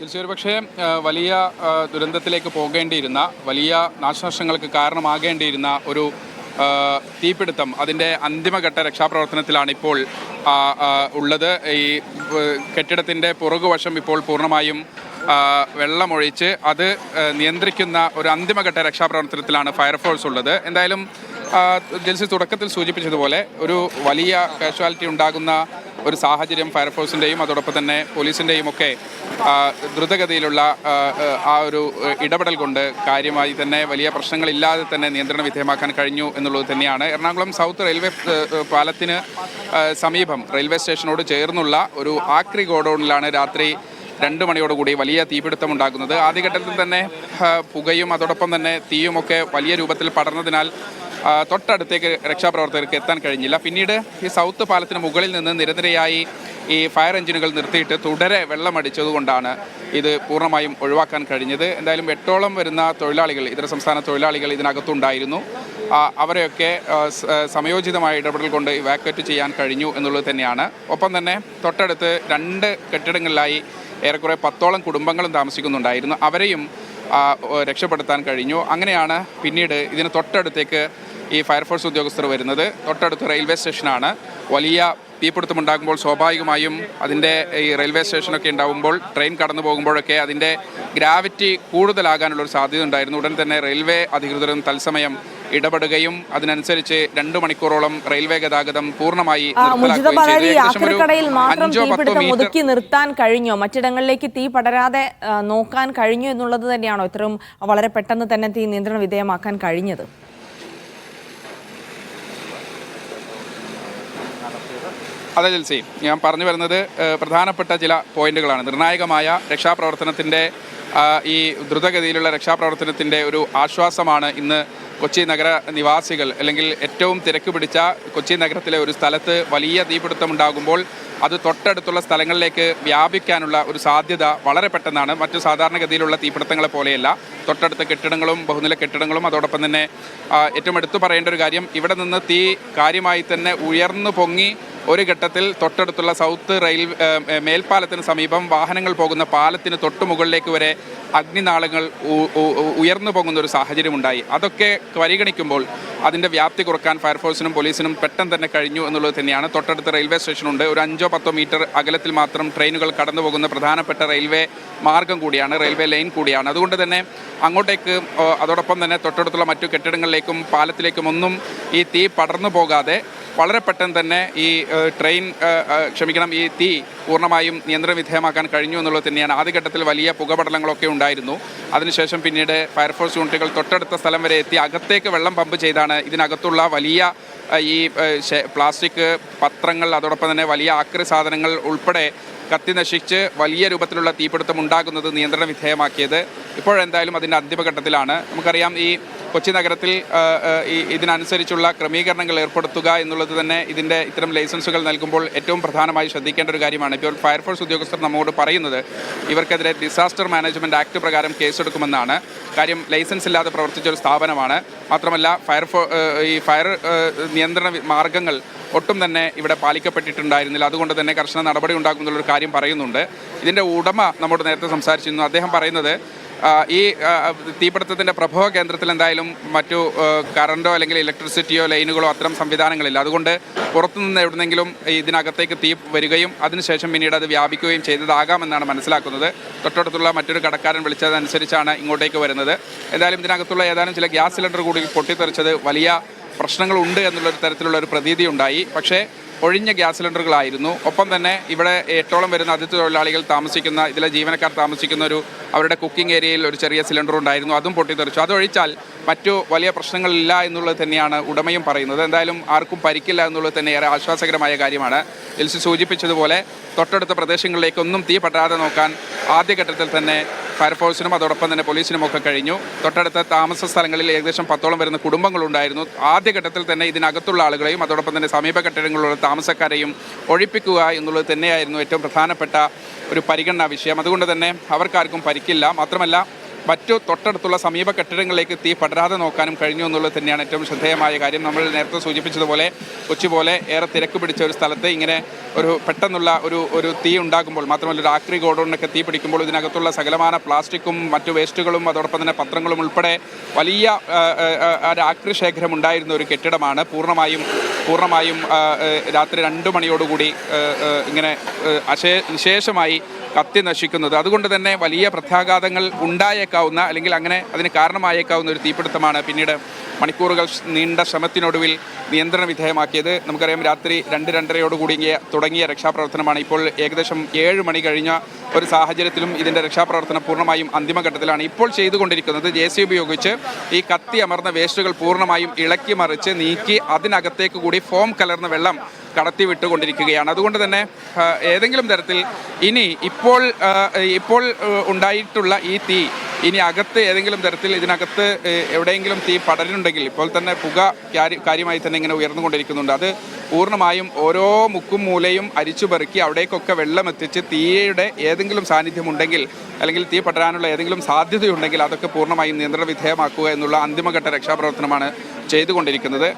തീർച്ചയായും വലിയ ദുരന്തത്തിലേക്ക് പോകേണ്ടിയിരുന്ന വലിയ നാശനഷ്ടങ്ങൾക്ക് കാരണമാകേണ്ടിയിരുന്ന ഒരു തീപിടുത്തം അതിന്റെ അന്തിമഘട്ട രക്ഷാപ്രവർത്തനത്തിലാണ് ഇപ്പോൾ ഉള്ളത്. ഈ കെട്ടിടത്തിന്റെ പുറകുവശം ഇപ്പോൾ പൂർണമായും വെള്ളമൊഴിച്ച് അത് നിയന്ത്രിക്കുന്ന ഒരു അന്തിമഘട്ട രക്ഷാപ്രവർത്തനത്തിലാണ് ഫയർഫോഴ്സ് ഉള്ളത്. എന്തായാലും ജെൽസി തുടക്കത്തിൽ സൂചിപ്പിച്ചതുപോലെ ഒരു വലിയ കാഷ്വാലിറ്റി ഉണ്ടാകുന്ന ഒരു സാഹചര്യം ഫയർഫോഴ്സിന്റെയും അതോടൊപ്പം തന്നെ പോലീസിന്റെയും ഒക്കെ ദ്രുതഗതിയിലുള്ള ആ, ഒരു ഇടപെടൽ കൊണ്ട് കാര്യമായി തന്നെ വലിയ പ്രശ്നങ്ങളില്ലാതെ തന്നെ നിയന്ത്രണ വിധേയമാക്കാൻ കഴിഞ്ഞു എന്നുള്ളത് തന്നെയാണ്. എറണാകുളം സൗത്ത് റെയിൽവേ പാലത്തിന് സമീപം റെയിൽവേ സ്റ്റേഷനോട് ചേർന്നുള്ള ഒരു ആക്രി ഗോഡൌണിലാണ് രാത്രി രണ്ട് മണിയോടുകൂടി വലിയ തീപിടുത്തം ഉണ്ടാകുന്നത്. ആദ്യഘട്ടത്തിൽ തന്നെ പുകയും അതോടൊപ്പം തന്നെ തീയുമൊക്കെ വലിയ രൂപത്തിൽ പടർന്നതിനാൽ തൊട്ടടുത്തേക്ക് രക്ഷാപ്രവർത്തകർക്ക് എത്താൻ കഴിഞ്ഞില്ല. പിന്നീട് ഈ സൗത്ത് പാലത്തിന് മുകളിൽ നിന്ന് നിരനിരയായി ഈ ഫയർ എഞ്ചിനുകൾ നിർത്തിയിട്ട് തുടരെ വെള്ളമടിച്ചതുകൊണ്ടാണ് ഇത് പൂർണമായും ഒഴിവാക്കാൻ കഴിഞ്ഞത്. എന്തായാലും എട്ടോളം വരുന്ന തൊഴിലാളികൾ ഇതര സംസ്ഥാന തൊഴിലാളികൾ ഇതിനകത്തുണ്ടായിരുന്നു. അവരെയൊക്കെ സമയോചിതമായ ഇടപെടൽ കൊണ്ട് ഇവാക്വേറ്റ് ചെയ്യാൻ കഴിഞ്ഞു എന്നുള്ളത് തന്നെയാണ്. ഒപ്പം തന്നെ തൊട്ടടുത്ത് രണ്ട് കെട്ടിടങ്ങളിലായി ഏറെക്കുറെ പത്തോളം കുടുംബങ്ങളും താമസിക്കുന്നുണ്ടായിരുന്നു. അവരെയും രക്ഷപ്പെടുത്താൻ കഴിഞ്ഞു. അങ്ങനെയാണ് പിന്നീട് ഇതിന് തൊട്ടടുത്തേക്ക് ഈ ഫയർഫോഴ്സ് ഉദ്യോഗസ്ഥർ വരുന്നത്. തൊട്ടടുത്ത് റെയിൽവേ സ്റ്റേഷനാണ് വലിയ തീപിടുത്തമുണ്ടാകുമ്പോൾ സ്വാഭാവികമായും അതിന്റെ ഈ റെയിൽവേ സ്റ്റേഷനൊക്കെ ഉണ്ടാകുമ്പോൾ ട്രെയിൻ കടന്നു പോകുമ്പോഴൊക്കെ അതിന്റെ ഗ്രാവിറ്റി കൂടുതലാകാനുള്ളൊരു സാധ്യത ഉണ്ടായിരുന്നു. ഉടൻ തന്നെ റെയിൽവേ അധികൃതരും തത്സമയം ഇടപെടുകയും അതിനനുസരിച്ച് രണ്ടു മണിക്കൂറോളം റെയിൽവേ ഗതാഗതം പൂർണമായി അഞ്ചോ പത്തോ മീറ്റർ ഒതുക്കി നിർത്താൻ കഴിഞ്ഞോ? മറ്റിടങ്ങളിലേക്ക് തീ പടരാതെ നോക്കാൻ കഴിഞ്ഞു എന്നുള്ളത് തന്നെയാണോ ഇത്രയും വളരെ പെട്ടെന്ന് തന്നെ തീ നിയന്ത്രണ വിധേയമാക്കാൻ കഴിഞ്ഞത്? അതെ ജൽസി. ഞാൻ പറഞ്ഞു വരുന്നത് പ്രധാനപ്പെട്ട ചില പോയിന്റുകളാണ്. നിർണായകമായ രക്ഷാപ്രവർത്തനത്തിന്റെ ഈ ദ്രുതഗതിയിലുള്ള രക്ഷാപ്രവർത്തനത്തിന്റെ ഒരു ആശ്വാസമാണ് ഇന്ന് കൊച്ചി നഗര നിവാസികൾ അല്ലെങ്കിൽ ഏറ്റവും തിരക്ക് പിടിച്ച കൊച്ചി നഗരത്തിലെ ഒരു സ്ഥലത്ത് വലിയ തീപിടുത്തമുണ്ടാകുമ്പോൾ അത് തൊട്ടടുത്തുള്ള സ്ഥലങ്ങളിലേക്ക് വ്യാപിക്കാനുള്ള ഒരു സാധ്യത വളരെ പെട്ടെന്നാണ്. മറ്റു സാധാരണഗതിയിലുള്ള തീപിടുത്തങ്ങളെ പോലെയല്ല. തൊട്ടടുത്ത കെട്ടിടങ്ങളും ബഹുനില കെട്ടിടങ്ങളും അതോടൊപ്പം തന്നെ ഏറ്റവും എടുത്തു പറയേണ്ട ഒരു കാര്യം ഇവിടെ നിന്ന് തീ കാര്യമായി തന്നെ ഉയർന്നു പൊങ്ങി ഒരു ഘട്ടത്തിൽ തൊട്ടടുത്തുള്ള സൗത്ത് റെയിൽ ഏഹ്, ഏഹ്, മേൽപ്പാലത്തിന് സമീപം വാഹനങ്ങൾ പോകുന്ന പാലത്തിന് തൊട്ടു മുകളിലേക്ക് വരെ അഗ്നിനാളങ്ങൾ ഉയർന്നു പോകുന്ന ഒരു സാഹചര്യം ഉണ്ടായി അതൊക്കെ പരിഗണിക്കുമ്പോൾ അതിന്റെ വ്യാപ്തി കുറയ്ക്കാൻ ഫയർഫോഴ്സിനും പോലീസിനും പെട്ടെന്ന് തന്നെ കഴിഞ്ഞു എന്നുള്ളത് തന്നെയാണ്. തൊട്ടടുത്ത് റെയിൽവേ സ്റ്റേഷനുണ്ട്. ഒരു അഞ്ചോ പത്തോ മീറ്റർ അകലത്തിൽ മാത്രം ട്രെയിനുകൾ കടന്നു പോകുന്ന പ്രധാനപ്പെട്ട റെയിൽവേ മാർഗം കൂടിയാണ് റെയിൽവേ ലൈൻ കൂടിയാണ്. അതുകൊണ്ട് തന്നെ അങ്ങോട്ടേക്ക് അതോടൊപ്പം തന്നെ തൊട്ടടുത്തുള്ള മറ്റു കെട്ടിടങ്ങളിലേക്കും പാലത്തിലേക്കും ഒന്നും ഈ തീ പടർന്നു പോകാതെ വളരെ പെട്ടെന്ന് തന്നെ ഈ ട്രെയിൻ ക്ഷമിക്കണം ഈ തീ പൂർണമായും നിയന്ത്രണവിധേയമാക്കാൻ കഴിഞ്ഞു എന്നുള്ളത് തന്നെയാണ്. ആദ്യഘട്ടത്തിൽ വലിയ പുകപടലങ്ങളൊക്കെ ഉണ്ടായിരുന്നു. അതിനുശേഷം പിന്നീട് ഫയർഫോഴ്സ് യൂണിറ്റുകൾ തൊട്ടടുത്ത സ്ഥലം വരെ എത്തി. അകത്തേക്ക് വെള്ളം പമ്പ് ചെയ്താണ് ഇതിനകത്തുള്ള വലിയ ഈ പ്ലാസ്റ്റിക് പത്രങ്ങൾ അതോടൊപ്പം തന്നെ വലിയ ആക്രി സാധനങ്ങൾ ഉൾപ്പെടെ കത്തി നശിച്ച് വലിയ രൂപത്തിലുള്ള തീപിടുത്തം ഉണ്ടാകുന്നത് നിയന്ത്രണ വിധേയമാക്കിയത് ഇപ്പോഴെന്തായാലും അതിന്റെ അന്തിമഘട്ടത്തിലാണ്. നമുക്കറിയാം ഈ കൊച്ചി നഗരത്തിൽ ഇതിനനുസരിച്ചുള്ള ക്രമീകരണങ്ങൾ ഏർപ്പെടുത്തുക എന്നുള്ളത് തന്നെ ഇതിന്റെ ഇത്തരം ലൈസൻസുകൾ നൽകുമ്പോൾ ഏറ്റവും പ്രധാനമായി ശ്രദ്ധിക്കേണ്ട ഒരു കാര്യമാണ്. ഇപ്പോൾ ഫയർഫോഴ്സ് ഉദ്യോഗസ്ഥർ നമ്മോട് പറയുന്നത് ഇവർക്കെതിരെ ഡിസാസ്റ്റർ മാനേജ്മെന്റ് ആക്ട് പ്രകാരം കേസെടുക്കുമെന്നാണ്. കാര്യം ലൈസൻസ് ഇല്ലാതെ പ്രവർത്തിച്ച ഒരു സ്ഥാപനമാണ്. മാത്രമല്ല ഫയർഫോ ഈ ഫയർ നിയന്ത്രണ മാർഗങ്ങൾ ഒട്ടും തന്നെ ഇവിടെ പാലിക്കപ്പെട്ടിട്ടുണ്ടായിരുന്നില്ല. അതുകൊണ്ട് തന്നെ കർശന നടപടി ഉണ്ടാക്കുന്നുള്ളൊരു കാര്യം പറയുന്നുണ്ട്. ഇതിന്റെ ഉടമ നമ്മോട് നേരത്തെ സംസാരിച്ചിരുന്നു. അദ്ദേഹം പറയുന്നത് ഈ തീപിടുത്തത്തിന്റെ പ്രഭവ കേന്ദ്രത്തിൽ എന്തായാലും മറ്റു കറണ്ടോ അല്ലെങ്കിൽ ഇലക്ട്രിസിറ്റിയോ ലൈനുകളോ അത്തരം സംവിധാനങ്ങളില്ല. അതുകൊണ്ട് പുറത്തുനിന്ന് എവിടുന്നെങ്കിലും ഇതിനകത്തേക്ക് തീ വരികയും അതിനുശേഷം പിന്നീട് അത് വ്യാപിക്കുകയും ചെയ്തതാകാമെന്നാണ് മനസ്സിലാക്കുന്നത്. തൊട്ടടുത്തുള്ള മറ്റൊരു കടക്കാരൻ വിളിച്ചതനുസരിച്ചാണ് ഇങ്ങോട്ടേക്ക് വരുന്നത്. എന്തായാലും ഇതിനകത്തുള്ള ഏതാനും ചില ഗ്യാസ് സിലിണ്ടർ കൂടി പൊട്ടിത്തെറിച്ചത് വലിയ പ്രശ്നങ്ങളുണ്ട് എന്നുള്ളൊരു തരത്തിലുള്ള ഒരു പ്രതീതി ഉണ്ടായി പക്ഷേ ഒഴിഞ്ഞ ഗ്യാസ് സിലിണ്ടറുകളായിരുന്നു. ഒപ്പം തന്നെ ഇവിടെ എട്ടോളം വരുന്ന അതിഥി തൊഴിലാളികൾ താമസിക്കുന്ന ഇതിലെ ജീവനക്കാർ താമസിക്കുന്ന ഒരു അവരുടെ കുക്കിംഗ് ഏരിയയിൽ ഒരു ചെറിയ സിലിണ്ടർ ഉണ്ടായിരുന്നു. അതും പൊട്ടിത്തെറിച്ചു. അതൊഴിച്ചാൽ മറ്റു വലിയ പ്രശ്നങ്ങളില്ല എന്നുള്ളത് തന്നെയാണ് ഉടമയും പറയുന്നത്. എന്തായാലും ആർക്കും പരിക്കില്ല എന്നുള്ളത് തന്നെ ഏറെ ആശ്വാസകരമായ കാര്യമാണ്. എൽസി സൂചിപ്പിച്ചതുപോലെ തൊട്ടടുത്ത പ്രദേശങ്ങളിലേക്കൊന്നും തീ പറ്റാതെ നോക്കാൻ ആദ്യഘട്ടത്തിൽ തന്നെ ഫയർഫോഴ്സിനും അതോടൊപ്പം തന്നെ പോലീസിനും ഒക്കെ കഴിഞ്ഞു. തൊട്ടടുത്ത താമസ സ്ഥലങ്ങളിൽ ഏകദേശം പത്തോളം വരുന്ന കുടുംബങ്ങളുണ്ടായിരുന്നു. ആദ്യഘട്ടത്തിൽ തന്നെ ഇതിനകത്തുള്ള ആളുകളെയും അതോടൊപ്പം തന്നെ സമീപ കെട്ടിടങ്ങളിലുള്ള താമസക്കാരെയും ഒഴിപ്പിക്കുക എന്നുള്ളത് തന്നെയായിരുന്നു ഏറ്റവും പ്രധാനപ്പെട്ട ഒരു പരിഗണനാ വിഷയം. അതുകൊണ്ട് തന്നെ അവർക്കാർക്കും പരിക്കില്ല. മാത്രമല്ല മറ്റു തൊട്ടടുത്തുള്ള സമീപ കെട്ടിടങ്ങളിലേക്ക് തീ പടരാതെ നോക്കാനും കഴിഞ്ഞു എന്നുള്ളത് തന്നെയാണ് ഏറ്റവും ശ്രദ്ധേയമായ കാര്യം. നമ്മൾ നേരത്തെ സൂചിപ്പിച്ചതുപോലെ കൊച്ചി പോലെ ഏറെ തിരക്ക് പിടിച്ച ഒരു സ്ഥലത്ത് ഇങ്ങനെ ഒരു പെട്ടെന്നുള്ള ഒരു ഒരു തീ ഉണ്ടാകുമ്പോൾ മാത്രമല്ല ഒരു ആക്രി ഗോഡൗണിനൊക്കെ തീ പിടിക്കുമ്പോൾ ഇതിനകത്തുള്ള സകലമാന പ്ലാസ്റ്റിക്കും മറ്റു വേസ്റ്റുകളും അതോടൊപ്പം തന്നെ പത്രങ്ങളും ഉൾപ്പെടെ വലിയ ഒരു ആക്രി ശേഖരം ഉണ്ടായിരുന്ന ഒരു കെട്ടിടമാണ്. പൂർണമായും പൂർണമായും രാത്രി രണ്ട് മണിയോടുകൂടി ഇങ്ങനെ അശേ വിശേഷമായി കത്തി നശിക്കുന്നത്. അതുകൊണ്ട് തന്നെ വലിയ പ്രത്യാഘാതങ്ങൾ ഉണ്ടായേക്കാവുന്ന അല്ലെങ്കിൽ അങ്ങനെ അതിന് കാരണമായേക്കാവുന്ന ഒരു തീപിടുത്തമാണ് പിന്നീട് മണിക്കൂറുകൾ നീണ്ട ശ്രമത്തിനൊടുവിൽ നിയന്ത്രണ വിധേയമാക്കിയത്. നമുക്കറിയാം രാത്രി രണ്ട് രണ്ടരയോടുകൂടി തുടങ്ങിയ രക്ഷാപ്രവർത്തനമാണ് ഇപ്പോൾ ഏകദേശം ഏഴ് മണി കഴിഞ്ഞ ഒരു സാഹചര്യത്തിലും ഇതിന്റെ രക്ഷാപ്രവർത്തനം പൂർണമായും അന്തിമഘട്ടത്തിലാണ്. ഇപ്പോൾ ചെയ്തുകൊണ്ടിരിക്കുന്നത് ജെ സി ഉപയോഗിച്ച് ഈ കത്തി അമർന്ന വേസ്റ്റുകൾ പൂർണമായും ഇളക്കി മറിച്ച് നീക്കി അതിനകത്തേക്ക് കൂടി ഫോം കലർന്ന വെള്ളം കടത്തി വിട്ടുകൊണ്ടിരിക്കുകയാണ് അതുകൊണ്ട് തന്നെ ഏതെങ്കിലും തരത്തിൽ ഇനി ഇപ്പോൾ ഇപ്പോൾ ഉണ്ടായിട്ടുള്ള ഈ തീ ഇനി അകത്ത് ഏതെങ്കിലും തരത്തിൽ ഇതിനകത്ത് എവിടെയെങ്കിലും തീ പടരുന്നുണ്ടെങ്കിൽ ഇപ്പോൾ തന്നെ പുക കാര്യമായി തന്നെ ഇങ്ങനെ ഉയർന്നുകൊണ്ടിരിക്കുന്നുണ്ട്. അത് പൂർണമായും ഓരോ മുക്കും മൂലയും അരിച്ചു പെറുക്കി അവിടേക്കൊക്കെ വെള്ളമെത്തിച്ച് തീയുടെ ഏതെങ്കിലും സാന്നിധ്യമുണ്ടെങ്കിൽ അല്ലെങ്കിൽ തീ പടരാനുള്ള ഏതെങ്കിലും സാധ്യതയുണ്ടെങ്കിൽ അതൊക്കെ പൂർണമായും നിയന്ത്രണ വിധേയമാക്കുക എന്നുള്ള അന്തിമഘട്ട രക്ഷാപ്രവർത്തനമാണ് ചെയ്തുകൊണ്ടിരിക്കുന്നത്.